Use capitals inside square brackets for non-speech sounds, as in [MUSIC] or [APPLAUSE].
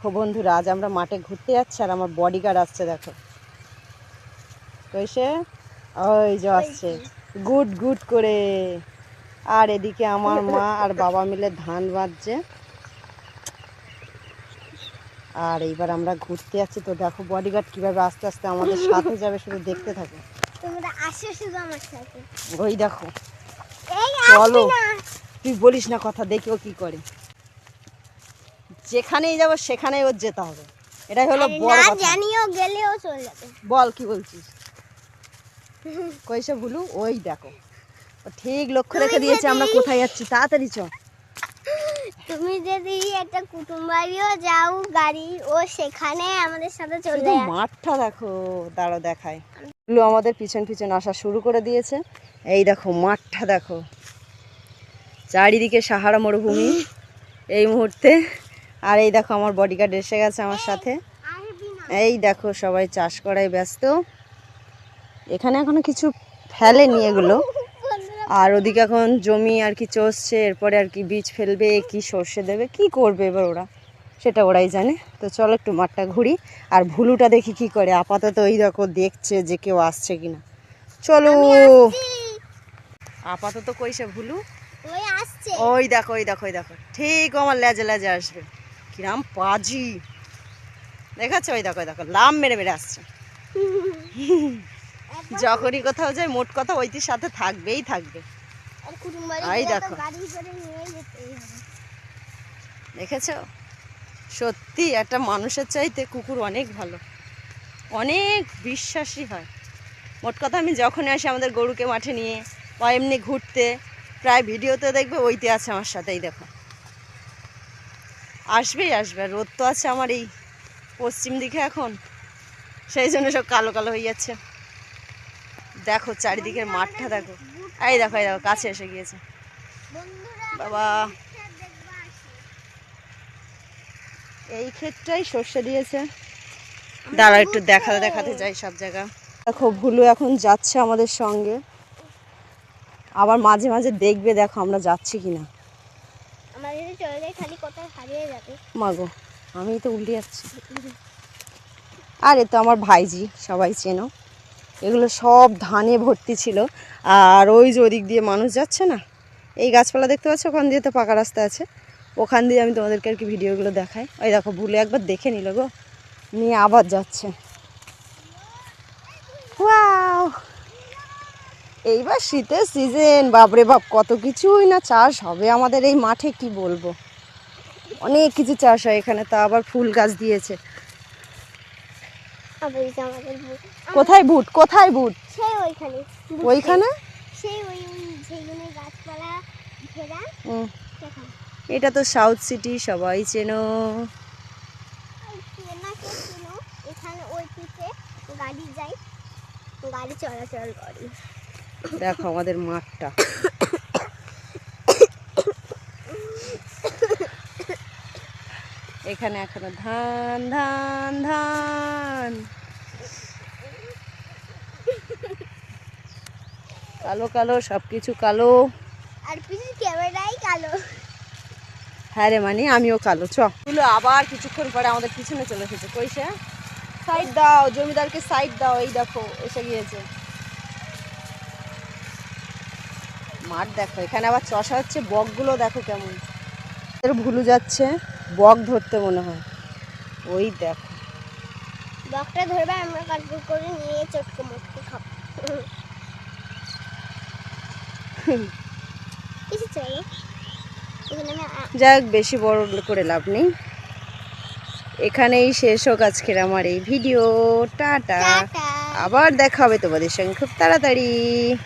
দেখো বন্ধুরা আজ আমরা মাঠে ঘুরতে যাচ্ছি আর আমার বডিগার্ড আসছে দেখো। কইসে ওই যে আসছে। গুড গুড করে। আর এদিকে আমার মা আর বাবা মিলে ধান বাঁধছে। আর এইবার আমরা ঘুরতে যাচ্ছি। তো দেখো বডিগার্ড কীভাবে আস্তে আস্তে আমাদের সাথে যাবে শুধু দেখতে থাকো। তোমরা আসো শুধু আমার সাথে। ওই দেখো। চলো। তুই বলিস না কথা দেখি ও কি করে। যেখানেই যাব সেখানেই ওর যেতে হবে। এটাই হলো আরে বড় কথা। জানিও গেলেও চলে যাবে। বল কি বলছিস? কইসে ভুলু ওই দেখো। ঠিক লক্ষ্য রেখে দিয়েছে আমরা কোথায় যাচ্ছি তাড়াতাড়ি চ তুমি যদি একটা কুটুম বাড়িও যাও গাড়ি ও সেখানে আমাদের সাথে চলে যায় মাঠটা দেখো দাঁড়ো দেখায়। ভুলু আমাদের পিছন পিছন আসা শুরু করে দিয়েছে। এই দেখো মাঠটা দেখো। চারিদিকে সাহারা মরুভূমি। এই মুহূর্তে আর এই দেখো আমার বডিগার্ড এসে গেছে আমার সাথে। এই দেখো সবাই চাষ করায় ব্যস্ত। এখানে এখনও কিছু ফেলেনি এগুলো। আর ওদিকে এখন জমি আর কি চষছে এরপরে আর কি বীজ ফেলবে কি সর্ষে দেবে কি করবে এবার ওরা? সেটা ওরাই জানে। তো চলো একটু মাঠটা ঘুরি। আর ভুলুটা দেখি কি করে। আপাতত ওই দেখো দেখছে যে কেউ আসছে কিনা। চলো। আপাতত কইছে ভুলু? ওই ওই দেখো ওই দেখো ওই দেখো। ঠিক আমার লেজে লেজে আসবে। কিরাম পাজি। দেখাচ্ছে ওই দেখো দেখো লাম মেরে মেরে আসছে। যখনই কোথাও যায় মোট কথা ওইটির সাথে থাকবেই থাকবে। এই দেখো। গাড়ি করে নিয়ে যেতেই হবে। দেখেছ? সত্যি একটা মানুষের চাইতে কুকুর অনেক ভালো। অনেক বিশ্বাসী হয়। মোট কথা আমি যখনই আসি আমাদের গরুকে মাঠে নিয়ে বা এমনি ঘুরতে প্রায় ভিডিওতে দেখবে ওইতে আছে আমার সাথেই দেখো। আসবেই আসবে, রোদ তো আছে আমার এই পশ্চিম দিকে এখন। সেই জন্য সব কালো কালো হয়ে যাচ্ছে। দেখো চারিদিকের মাঠটা দেখো। এই দেখো এই দেখো, কাছে এসে গিয়েছে। বাবা। এই ক্ষেতটাই সর্ষে দিয়েছে। দাঁড়া একটু দেখাতে দেখাতে যাই সব জায়গা। দেখো, ভুলু এখন যাচ্ছে আমাদের সঙ্গে। আবার মাঝে মাঝে দেখবে, দেখো আমরা যাচ্ছি কিনা। মাগো আমি তো উল্টে যাচ্ছি। আরে তো আমার ভাইজি, সবাই চেনো। এগুলো সব ধানে ভর্তি ছিল। আর ওই যে ওদিক দিয়ে মানুষ যাচ্ছে না, এই গাছপালা দেখতে পাচ্ছ? ওখান দিয়ে তো পাকা রাস্তা আছে। ওখান দিয়ে আমি তোমাদেরকে আর কি ভিডিওগুলো দেখাই। ওই দেখো ভুলে একবার দেখে নিল গো। নিয়ে আবার যাচ্ছে। ওয়াও! এইবার শীতের সিজন বাপরে বাপ, কত কিছুই না, চাষ হবে আমাদের এই মাঠে, কি বলব? অনেক কিছু চাষ হয় এখানে তা আবার ফুল গাছ দিয়েছে। কোথায় বুট কোথায় বুট ওইখানে। এটা তো সাউথ সিটি সবাই চেনো। ওই আমাদের কে [COUGHS] ছিল এখানে ওই পিঠে গাড়ি যায় গাড়ি চলাচল করে দেখো আমাদের মাঠটা এখানে এখনও ধান ধান ধান। কালো কালো সব কিছু কালো। আর পিছনে ক্যামেরাই কালো। হ্যাঁ রে মানে আমিও কালো চ। তুলো আবার কিছুক্ষণ পরে আমাদের পিছনে চলে এসেছে। কইসে সাইড দাও জমিদারকে সাইড দাও এই দেখো এসে গিয়েছে। মাঠ দেখো এখানে আবার চষা হচ্ছে বকগুলো দেখো কেমন। ভুলু যাচ্ছে। বক ধরতে মনে হয়। ওই দেখো। বকটা ধরবে আমরা কাটবো করে নিয়ে চটকে মটকে খাব। কিছু চাই? এখানে আমি আ- যাক বেশি বড় করে লাভ নেই। এখানেই শেষ হোক আজকের আমার এই ভিডিও। টাটা। আবার দেখা হবে তোমাদের সঙ্গে খুব তাড়াতাড়ি।